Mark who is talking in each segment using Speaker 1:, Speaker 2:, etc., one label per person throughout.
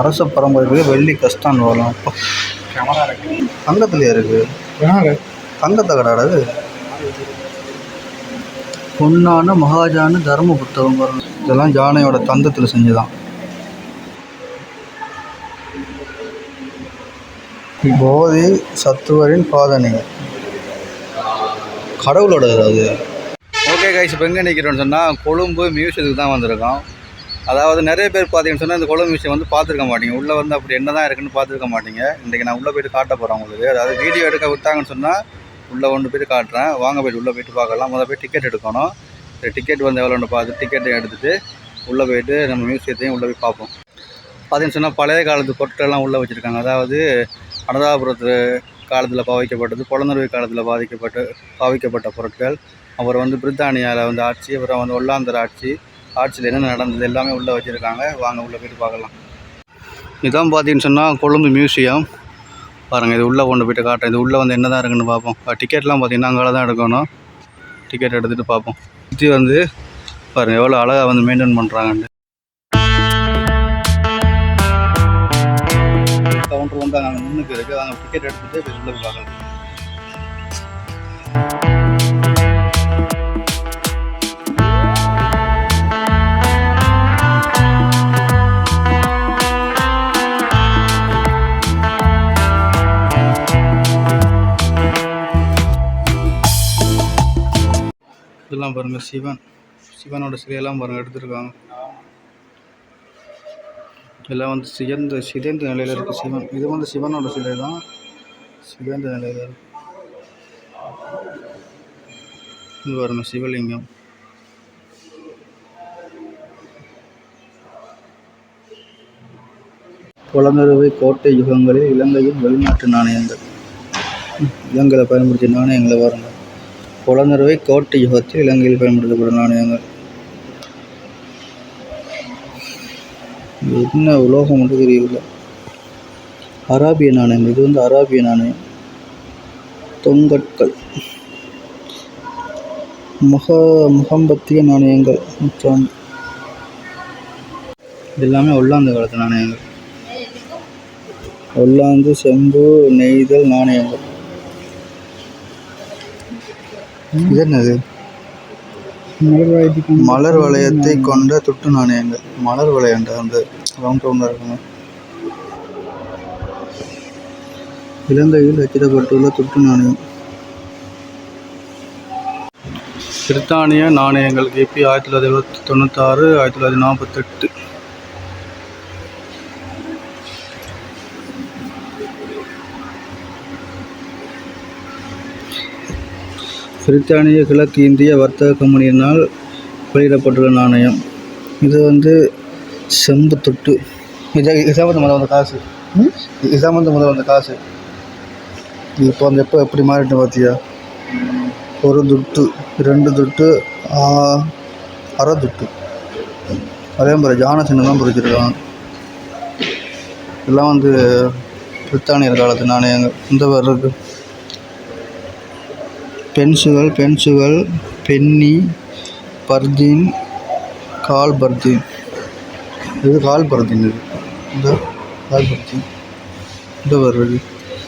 Speaker 1: அரச பரம்பரை வெள்ளி கஸ்தான் வரும்.
Speaker 2: கேமரா இருக்கு.
Speaker 1: தங்கத்துலையா இருக்கு. தங்கத்தை கடாது பொன்னான மகாஜான தர்ம புத்தகம். இதெல்லாம் ஜானையோட தந்தத்தில் செஞ்சுதான். போதி சத்துவரின் பாதனை. கடவுளோட அது. ஓகே கைஸ் இப்போ எங்கே நிற்கிறோன்னு சொன்னால் கொழும்பு மியூசியத்துக்கு தான் வந்திருக்கோம். அதாவது நிறைய பேர் பார்த்தீங்கன்னு சொன்னால் இந்த கொழும்பு மியூசியம் வந்து பார்த்துருக்க மாட்டீங்க. உள்ளே வந்து அப்படி என்ன தான் இருக்குன்னு பார்த்துருக்க மாட்டீங்க. இன்றைக்கி நான் உள்ளே போயிட்டு காட்ட போகிறேன் உங்களுக்கு. அதாவது வீடியோ எடுக்க விட்டாங்கன்னு சொன்னால் உள்ளே கொண்டு போய்ட்டு காட்டுறேன். வாங்க போய்ட்டு உள்ளே போயிட்டு பார்க்கலாம். முதல்ல போய் டிக்கெட் எடுக்கணும். டிக்கெட் வந்து எவ்வளோன்னு பார்த்து டிக்கெட்டை எடுத்துகிட்டு உள்ளே போயிட்டு நம்ம மியூசியத்தையும் உள்ளே போய் பார்ப்போம். பார்த்தீங்கன்னு சொன்னால் பழைய காலத்து பொருட்கள்லாம் உள்ளே வச்சுருக்காங்க. அதாவது அனதாபுரத்து காலத்தில் பாவிக்கப்பட்டது பொலனறுவை காலத்தில் பாதிக்கப்பட்டு பாவிக்கப்பட்ட பொருட்கள். அப்புறம் வந்து பிரித்தானியாவில் வந்து ஆட்சி அப்புறம் வந்து ஒல்லாந்தர் ஆட்சி. ஆட்சியில் என்னென்ன நடந்தது எல்லாமே உள்ளே வச்சுருக்காங்க. வாங்க உள்ளே போயிட்டு பார்க்கலாம். இதான் பார்த்தீங்கன்னு சொன்னால் கொழும்பு மியூசியம். பாருங்கள் இது உள்ளே கொண்டு போயிட்டு காட்டுறேன். இது உள்ளே வந்து என்ன தான் இருக்குன்னு பார்ப்போம். டிக்கெட்லாம் பார்த்தீங்கன்னா அங்கே தான் எடுக்கணும். டிக்கெட் எடுத்துகிட்டு பார்ப்போம். இது வந்து பாருங்கள் எவ்வளோ அழகாக வந்து மெயின்டைன் பண்ணுறாங்கன்னு கவுண்டர் வந்து அங்கே முன்னுக்கு இருக்குது அங்கே டிக்கெட் எடுத்துகிட்டு போய் உள்ளே பார்க்கலாம். இதெல்லாம் பாருங்கள் சிவன். சிவனோட சிலையெல்லாம் பாருங்கள் எடுத்திருக்காங்க. எல்லாம் வந்து சிதைந்த சிதைந்த நிலையில் இருக்குது சிவன். இது வந்து சிவனோட சிலை தான் சிதைந்த நிலையில் இருக்கு. இது பாருங்க சிவலிங்கம். குளநறுவை கோட்டை யுகங்களில் இலங்கையின் வெளிநாட்டு நாணயங்கள். இலங்கையில் பயன்படுத்திய நாணயங்களை பாருங்கள் குளநறுவை கோட்டை யுகத்தில் இலங்கையில் பயன்படுத்தப்படும் நாணயங்கள். என்ன உலோகம் மட்டும் தெரியல அராபிய நாணயம் இது வந்து அராபிய நாணயம். தொங்கற்கள் முக முகம்பத்திய நாணயங்கள். நூற்றாண்டு இது எல்லாமே ஒல்லாந்து காலத்து நாணயங்கள். ஒல்லாந்து செம்பு நெய்தல் நாணயங்கள். இது என்னது? மலர் வளையத்தை கொண்ட துட்டு நாணயங்கள். மலர் வளையண்டா அந்த ரவுண்ட் ரவுண்டாக இருக்குங்க. இலங்கையில் அச்சிடப்பட்டுள்ள துட்டு நாணயம். பிரித்தானிய நாணயங்கள் கிபி ஆயிரத்தி தொள்ளாயிரத்தி எழுபத்தி தொண்ணூத்தாறு ஆயிரத்தி தொள்ளாயிரத்தி நாற்பத்தெட்டு. பிரித்தானிய கிழக்கு இந்திய வர்த்தக கம்பெனியினால் வெளியிடப்பட்டுள்ள நாணயம். இது வந்து செம்பு தொட்டு. இதை இதான் வந்து முதல் வந்த காசு. இதான் வந்து முதல் வந்த காசு. இப்போ வந்து எப்போ எப்படி மாறிட்டு பார்த்தியா ஒரு துட்டு ரெண்டு துட்டு அரை துட்டு. அதே மாதிரி ஜான சின்னம் தான் பொறிச்சிருக்காங்க இதெல்லாம் வந்து பிரித்தானியர் காலத்து நாணயங்கள். இந்த மாதிரி இருக்குது பென்சுகள் பென்சுகள் பென்னி பர்தீன் கால் பர்தீன். இது கால் பர்தீன் இது. இந்த கால் பர்தீன். இந்த வருது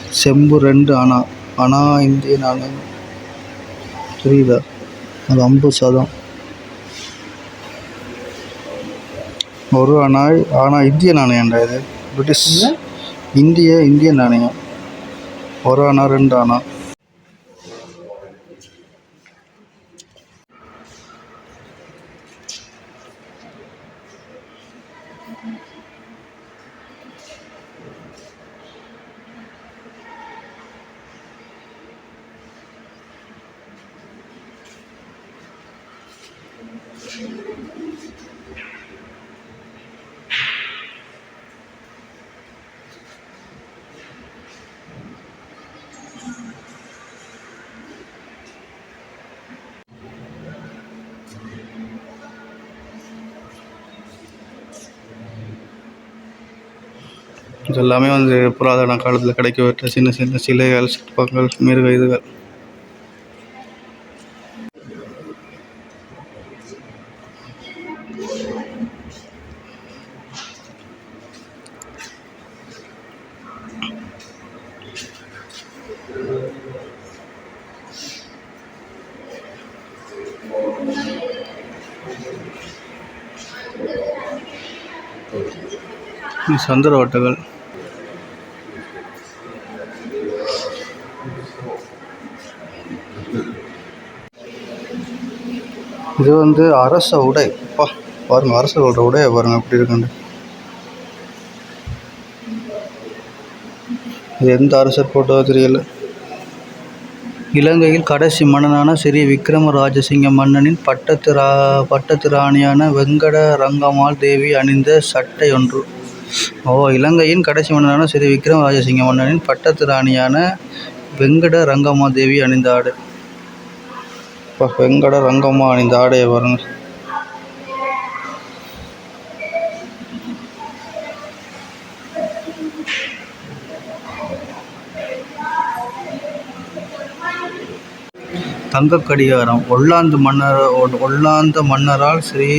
Speaker 1: செம்பு ரெண்டு அணா. அணா இந்திய நாணயம். புரியுதா? அது அம்பு சதம். ஒரு அணாய் ஆனால் இந்திய நாணயம்டா இது. பிரிட்டிஷ். இந்திய இந்திய நாணயம். ஒரு அணா ரெண்டு அணா. இதெல்லாமே வந்து புராதன காலத்தில் கிடைக்கப்பட்ட சின்ன சின்ன சிலைகள் சிற்பங்கள் மிருக இதுகள். சந்திர ஓட்டங்கள். இது வந்து அரச உடை. பா பாருங்க சொல்கிற உடைய பாருங்கள் எப்படி இருக்குன்னு. இது எந்த அரசர் போட்டதோ தெரியல. இலங்கையில் கடைசி மன்னனான ஸ்ரீ விக்ரம ராஜசிங்க மன்னனின் பட்டத்து ரா பட்டத்து ராணியான வெங்கட ரங்கம்மாள் தேவி அணிந்த சட்டை ஒன்று. ஓ இலங்கையின் கடைசி மன்னனான ஸ்ரீ விக்ரம ராஜசிங்க மன்னனின் பட்டத்து ராணியான வெங்கட ரங்கம்மா தேவி அணிந்த ஆடு. இப்போ வெங்கட ரங்கம்மா அணிந்த ஆடையை பாருங்க. தங்கக் கடிகாரம் ஒல்லாந்து மன்னர் ஒல்லாந்த மன்னரால் ஸ்ரீ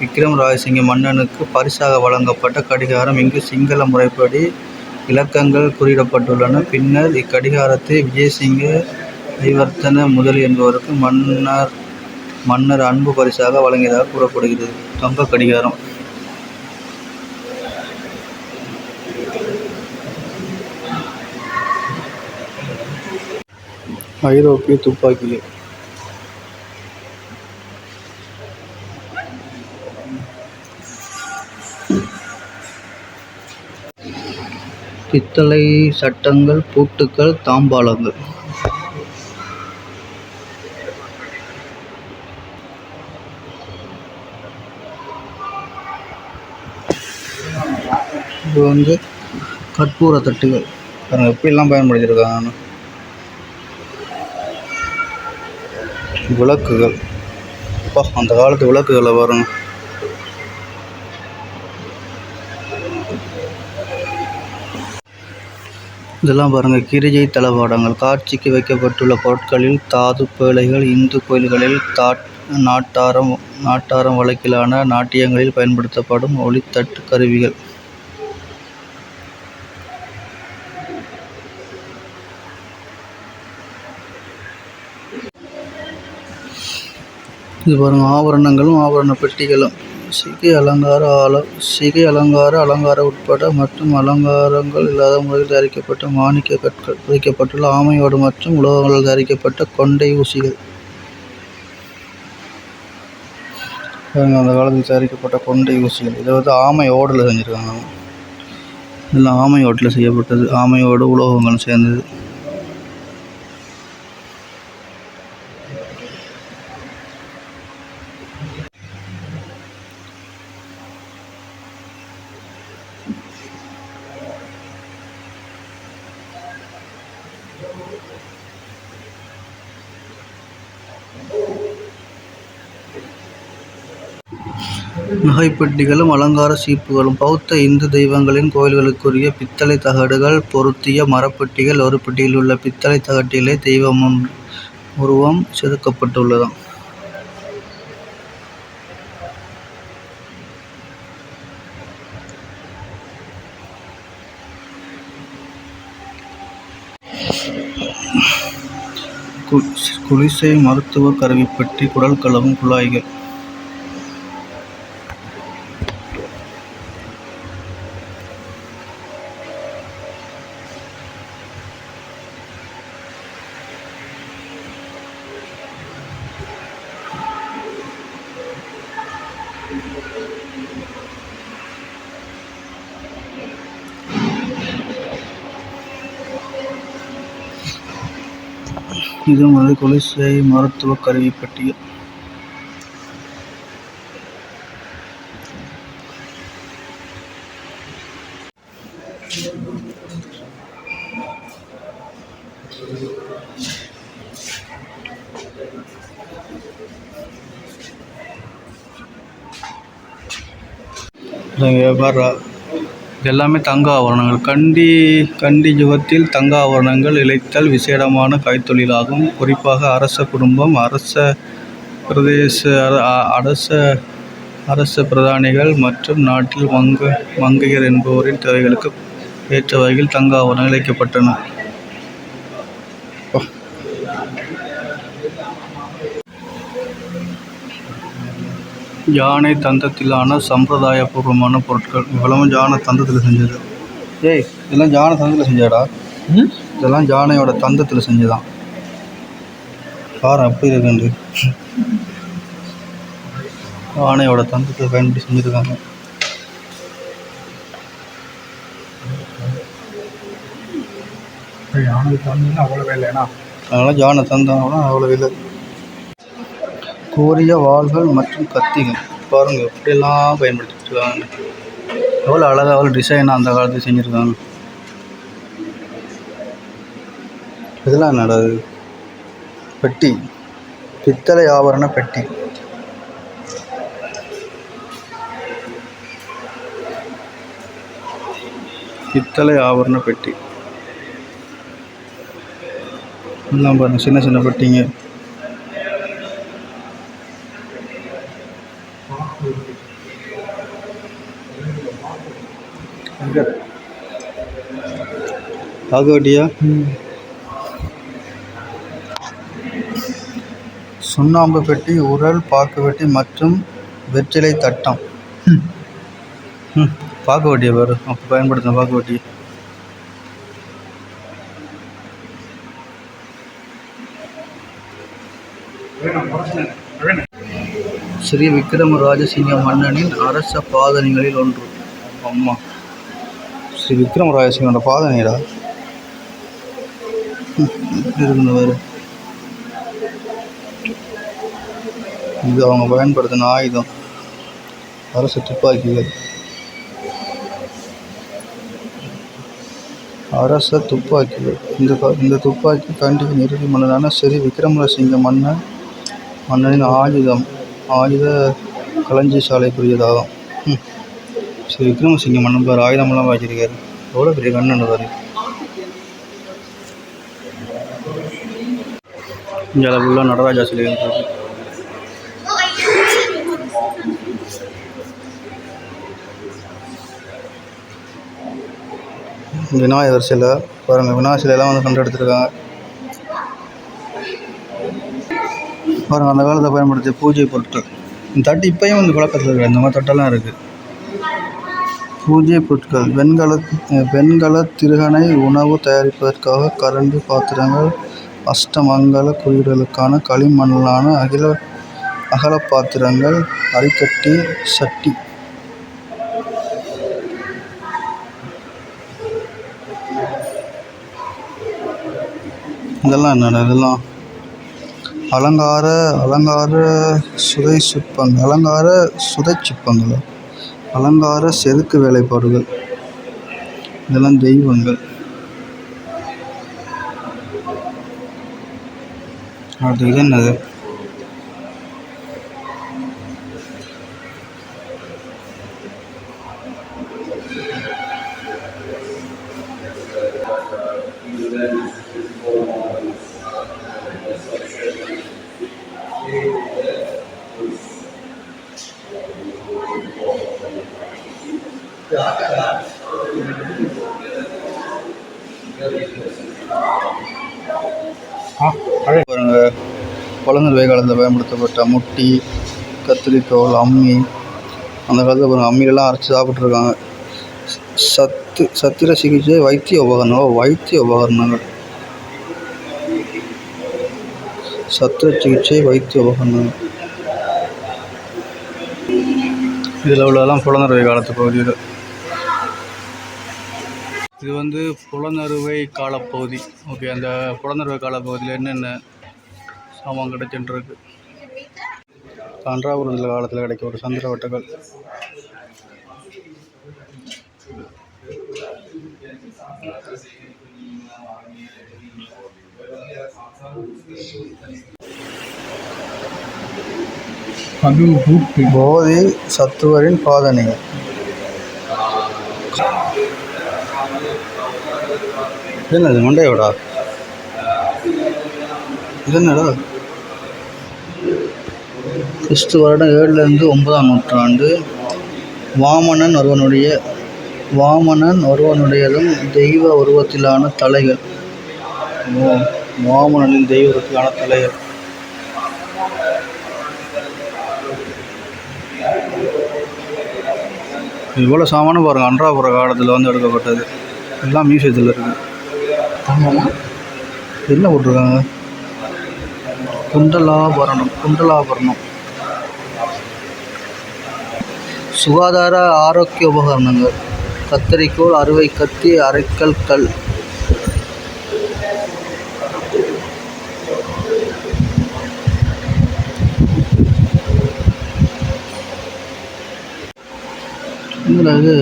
Speaker 1: விக்ரம் ராஜசிங்க மன்னனுக்கு பரிசாக வழங்கப்பட்ட கடிகாரம். இங்கு சிங்கள முறைப்படி இலக்கங்கள் குறியிடப்பட்டுள்ளன. பின்னர் இக்கடிகாரத்தை விஜயசிங்க ஐவர்த்தன முதலி என்பவருக்கு மன்னர் மன்னர் அன்பு பரிசாக வழங்கியதாக கூறப்படுகிறது. தங்கக் கடிகாரம். ஐரோப்பிய துப்பாக்கிகள். பித்தளை சட்டங்கள் பூட்டுக்கள் தாம்பாளங்கள். இது வந்து கற்பூர தட்டுகள். பாருங்கள் எப்படிலாம் பயன்படுத்தியிருக்காங்க விளக்குகள். அப்பா அந்த காலத்து விளக்குகளை பாருங்க. இதெல்லாம் பாருங்கள் கிரிஜை தளபாடங்கள். காட்சிக்கு வைக்கப்பட்டுள்ள பொருட்களில் தாது பேழைகள் இந்து கோயில்களில் தாட் நாட்டாரம் நாட்டாரம் வழக்கிலான நாட்டியங்களில் பயன்படுத்தப்படும் ஒளித்தட்டு கருவிகள். இது பாருங்க ஆபரணங்களும் ஆபரண பெட்டிகளும். சிகை அலங்கார ஆல சிகை அலங்கார அலங்கார உட்பட மற்றும் அலங்காரங்கள் இல்லாத முறையில் தயாரிக்கப்பட்ட மாணிக்க கற்கள் பதிக்கப்பட்டுள்ள ஆமையோடு மற்றும் உலோகங்களால் தயாரிக்கப்பட்ட கொண்டை ஊசிகள். அந்த காலத்தில் தயாரிக்கப்பட்ட கொண்டை ஊசிகள். இதை வந்து ஆமை ஓடில் செஞ்சுருக்காங்க. இதெல்லாம் ஆமை ஓட்டில் செய்யப்பட்டது. ஆமையோடு உலோகங்கள் சேர்ந்தது. நகைப்பெட்டிகளும் அலங்கார சீப்புகளும் பௌத்த இந்து தெய்வங்களின் கோயில்களுக்குரிய பித்தளை தகடுகள் பொருத்திய மரப்பெட்டிகள் ஒரு பெட்டியில் உள்ள பித்தளை தகட்டிலே தெய்வம் உருவம் செதுக்கப்பட்டுள்ளதாம். கு- மருத்துவ கருவிப்பட்டி குடல் கலவும் குழாய்கள். இது வந்து குடிசை மருத்துவ கருவிப்பெட்டிகள் இங்கே பாரு இது எல்லாமே தங்க ஆபரணங்கள். கண்டி கண்டி யுகத்தில் தங்க ஆபரணங்கள் இழைத்தல் விசேடமான கைத்தொழிலாகும். குறிப்பாக அரச குடும்பம் அரச பிரதேச அர- அ- அரச அரச பிரதானிகள் மற்றும் நாட்டில் மங்க மங்கையர் என்பவரின் தேவைகளுக்கு ஏற்ற வகையில் தங்க ஆபரணங்கள் இழைக்கப்பட்டன. யானை தந்தத்திலான சம்பிரதாயபூர்வமான பொருட்கள். இவ்வளவும் யானை தந்தத்தில் செஞ்சது. ஏய் இதெல்லாம் யானை தந்தத்தில் செஞ்சடா? இதெல்லாம் யானையோட தந்தத்தில் செஞ்சதான். பாரு அப்படி இருக்குண்டு யானையோட தந்தத்தை பயன்படுத்தி செஞ்சுருக்காங்க.
Speaker 2: யானைக்கு தந்தீங்கன்னா அவ்வளோ வேலைண்ணா
Speaker 1: அதனால் யானை தந்தாங்கன்னா அவ்வளோ இல்லை கோரிய வாள்கள் மற்றும் கத்திகள். பாருங்கள் எப்படிலாம் பயன்படுத்திருக்காங்க. எவ்வளோ அழகாக எவ்வளோ டிசைனாக அந்த காலத்தில் செஞ்சுருக்காங்க. இதெல்லாம் என்னடா பெட்டி. பித்தளை ஆபரண பெட்டி. பித்தளை ஆபரண பெட்டி. எல்லாம் பாருங்கள் சின்ன சின்ன பெட்டிங்க. பாகவட்டியா சுண்ணாம்பு பெட்டி உரல் பாக்குவெட்டி மற்றும் வெற்றிலை தட்டம். ம். பாரு. அப்போ பயன்படுத்தின பாக்குவட்டி ஸ்ரீ விக்ரம ராஜசிங்க மன்னனின் அரச பாதணிகளில் ஒன்று. அம்மா. ஸ்ரீ விக்ரம ராஜசிங்கனோட பாதணிடா? ம், இது அவங்க பயன்படுத்தின ஆயுதம். அரசு துப்பாக்கிகள். அரச துப்பாக்கிகள். இந்த க- இந்த துப்பாக்கி கண்டியின் இறுதி மன்னரான ஸ்ரீ விக்ரமரசிங்க மன்னன் மன்னனின் ஆயுதம். ஆயுத களஞ்சி சாலைக்குரியதாகும் ஸ்ரீ விக்ரமசிங்க மன்னன் பேர் ஆயுதமெல்லாம் வச்சிருக்காரு எவ்வளோ பெரிய கண்ணன் பாரு இங்கே உள்ள நடராஜா சிலைகள். விநாயகர் சிலை. பாருங்கள் விநாயகர் சிலையெல்லாம் வந்து கண்டு எடுத்துருக்காங்க. பாருங்கள் அந்த காலத்தில் பயன்படுத்திய பூஜை பொருட்கள். இந்த தட்டு இப்போயும் வந்து புழக்கத்தில் இருக்குது இந்த மாதிரி தட்டெல்லாம் இருக்குது பூஜை பொருட்கள். வெண்கல வெண்கல திருகனை உணவு தயாரிப்பதற்காக கரண்டு பாத்திரங்கள் அஷ்டமங்கல குறியீடுகளுக்கான களிமண்ணான அகில அகல பாத்திரங்கள் அரிக்கட்டி சட்டி. இதெல்லாம் என்னடா இதெல்லாம்? அலங்கார அலங்கார சுதை சிற்பங்கள் அலங்கார சுதை சிற்பங்கள் அலங்கார செதுக்கு வேலைப்பாடுகள். இதெல்லாம் தெய்வங்கள். அது இது என்னது
Speaker 2: ஆ பழைய
Speaker 1: பாருங்க குழந்தை காலத்தில் முட்டி கத்திரிக்கோல் அம்மி. அந்த காலத்தில் பாருங்க அம்மிலெல்லாம் அரைச்சி சாப்பிட்ருக்காங்க சத்து சத்திர சிகிச்சை வைத்திய உபகரணம். வைத்திய உபகரணங்கள். சத்திர சிகிச்சை வைத்திய உபகரணங்கள். இதில் உள்ளதெல்லாம் புலனறுவை காலத்து பகுதியில் இது. வந்து புலனறுவை காலப்பகுதி. ஓகே அந்த புலனறுவை காலப்பகுதியில் என்னென்ன சாமான் கிடைச்சுருக்கு கன்றாபுரத்தில் காலத்தில் கிடைக்க ஒரு சந்திர வட்டங்கள் போதி சத்துவரின் பாதணிகள். என்னது? மண்டையோடா? இது என்னடா? கிறிஸ்து வருடம் ஏழுலேருந்து ஒன்பதாம் நூற்றாண்டு வாமனன் ஒருவனுடைய வாமனன் ஒருவனுடையதும் தெய்வ உருவத்திலான தலைகள். ஓ வாமனனின் தெய்வ உருவத்திலான தலைகள். இவ்வளோ சாமானும் பாருங்கள் அன்றாபுர காலத்தில் வந்து எடுக்கப்பட்டது. எல்லாம் மியூசியத்தில் இருக்குது
Speaker 2: ஆமாம்மா
Speaker 1: என்ன போட்டிருக்காங்க? குண்டலாபரணம் குண்டலாபரணம். சுகாதார ஆரோக்கிய உபகரணங்கள் கத்தரிக்கோல் அறுவை கத்தி அரைக்கல் கல். இது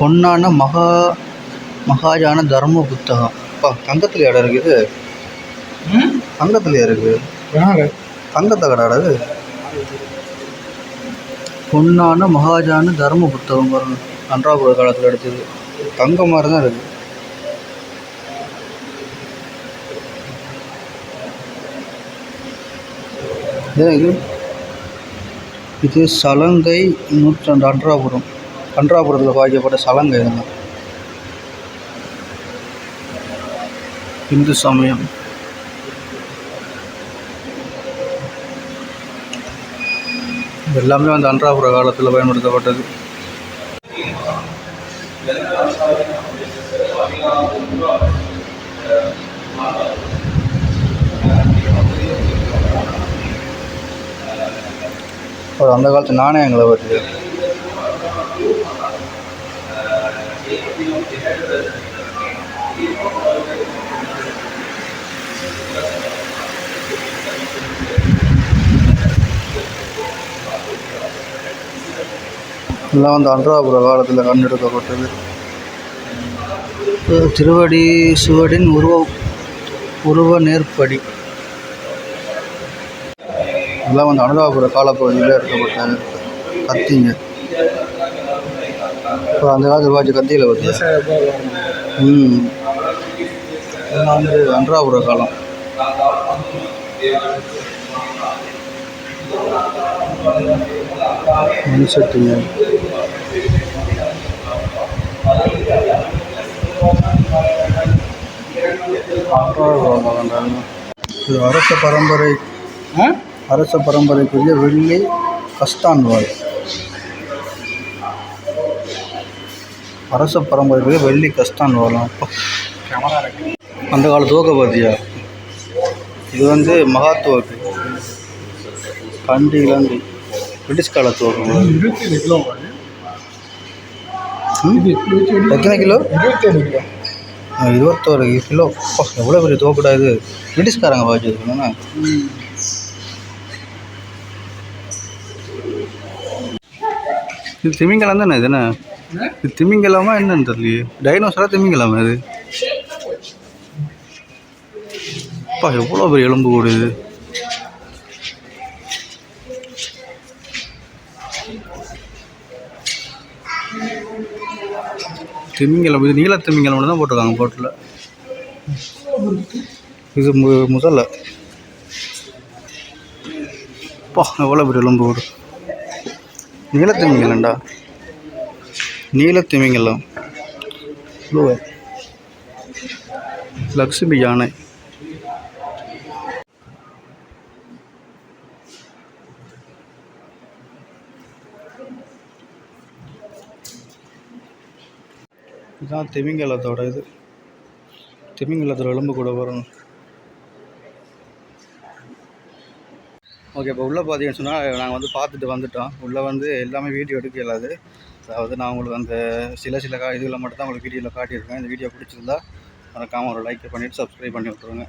Speaker 1: பொன்னான மகா மகாஜான தர்ம புத்தகம். அப்பா தங்கத்தில் இடம் இருக்குது.
Speaker 2: ம்?
Speaker 1: தங்கத்தில் இருக்குது. தங்கத்தை கடாடா அது பொன்னான மகாஜான தர்ம புத்தகம் பாருங்க அன்றாபுர காலத்தில் எடுத்தது. தங்கம் மாதிரி தான் இருக்குது இது. இது சலங்கை நூற்றாண்டு அன்றாபுரம். அன்றாபுரத்தில் பாய்க்கப்பட்ட சலங்கை இதெல்லாம் இந்து சமயம். எல்லாமே வந்து அன்றாபுர காலத்தில் பயன்படுத்தப்பட்டது. ஒரு அந்த காலத்து நாணயங்களை பற்றி எல்லாம் வந்து அன்றாபுர காலத்தில் கண்டெடுக்கப்பட்டது திருவடி சுவடின் உருவ உருவ நேர்ப்படி. இதெல்லாம் வந்து அனுராபுர காலப்பகுதியில் எடுக்கப்பட்ட கத்திங்க. இப்போ அந்த காலத்தில் வாட்சி கத்தியில் பார்த்தியா ம். இதெல்லாம் வந்து அன்றாபுர காலம். மண் சட்டிங்க அன்றாபுர காலம் இது அரச பரம்பரை அரச பரம்பரைக்குரிய வெள்ளி கஸ்தான்வாள் அரச பரம்பரைக்குரிய வெள்ளி
Speaker 2: கேமரா இருக்கு.
Speaker 1: அந்த கால தோக்க பார்த்தியா இது வந்து மகாத்துவக்கு கண்டி இலங்கை. பிரிட்டிஷ் கால தோக்கம் எத்தனை கிலோ?
Speaker 2: இருபத்தேழு கிலோ.
Speaker 1: இருபத்தோரு கிலோ. எவ்வளோ பெரிய தோக்குடா இது? பிரிட்டிஷ்காரங்க பாய்ச்சிருக்கணும்னா இது திமிங்கலம் தானே இது என்ன? இது திமிங்கலமா என்னன்னு தெரியலையே. டைனோசரா திமிங்கலாமா இது? அப்பா எவ்வளோ பெரிய எலும்பு கூடுது திமிங்கலம் இது நீல திமிங்கலம் தான் போட்டிருக்காங்க போட்டில். இது மு முதல்ல. அப்பா எவ்வளோ பெரிய எலும்பு கூடு நீலத்திமிங்கலம்டா நீலத்திமிங்கலம் இவ்வளோ லக்ஷ்மி யானை. இதுதான் திமிங்கலத்தோட இது. திமிங்கலத்தில் எலும்பு கூட வரும். ஓகே இப்போ உள்ளே பார்த்தீங்கன்னு சொன்னால் நாங்கள் வந்து பார்த்துட்டு வந்துட்டோம். உள்ளே வந்து எல்லாமே வீடியோ எடுக்க இயலாது அதாவது நான் உங்களுக்கு அந்த சில சில கா இதில் மட்டும் தான் உங்களுக்கு வீடியோவில் காட்டியிருக்கேன். இந்த வீடியோ பிடிச்சிருந்தா மறக்காமல் ஒரு லைக் பண்ணிவிட்டு சப்ஸ்கிரைப் பண்ணி விட்ருங்க